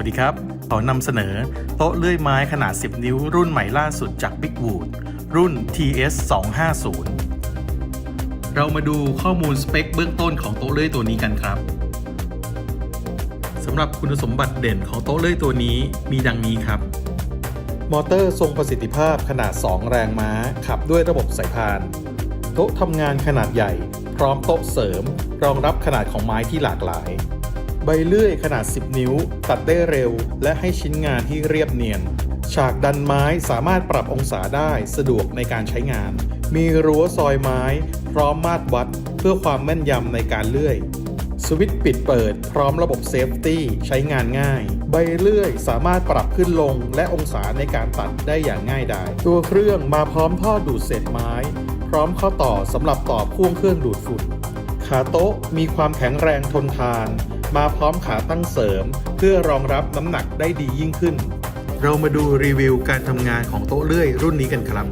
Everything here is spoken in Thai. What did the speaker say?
วัสดีครับ ขอนำเสนอโต๊ะเลื่อยไม้ขนาด 10 นิ้วรุ่นใหม่ล่าสุดจาก Big Wood รุ่น TS 250เรามาดูข้อมูลสเปคเบื้องต้นของโต๊ะเลื่อยตัวนี้กันครับสำหรับคุณสมบัติเด่นของโต๊ะเลื่อยตัวนี้มีดังนี้ครับ มอเตอร์ทรงประสิทธิภาพขนาด 2 แรงม้า ขับด้วยระบบสายพาน โต๊ะทำงานขนาดใหญ่ พร้อมโต๊ะเสริม รองรับขนาดของไม้ที่หลากหลาย ใบเลื่อยขนาด 10 นิ้ว ตัดได้เร็ว และให้ชิ้นงานที่เรียบเนียน ฉากดันไม้สามารถปรับองศาได้สะดวกในการใช้งาน มีรั้วซอยไม้ พร้อมมาตรวัด เพื่อความแม่นยำในการเลื่อยสวิตช์ปิดเปิดพร้อมระบบเซฟตี้ใช้งานง่าย ใบเลื่อยสามารถปรับขึ้นลงและองศาในการตัดได้อย่างง่ายดายตัวเครื่องมาพร้อมท่อดูดเศษไม้ พร้อมข้อต่อสำหรับต่อพ่วงเครื่องดูดฝุ่น ขาโต๊ะมีความแข็งแรงทนทาน มาพร้อมขาตั้งเสริม เพื่อรองรับน้ำหนักได้ดียิ่งขึ้น เรามาดูรีวิวการทำงานของโต๊ะเลื่อยรุ่นนี้กันครับ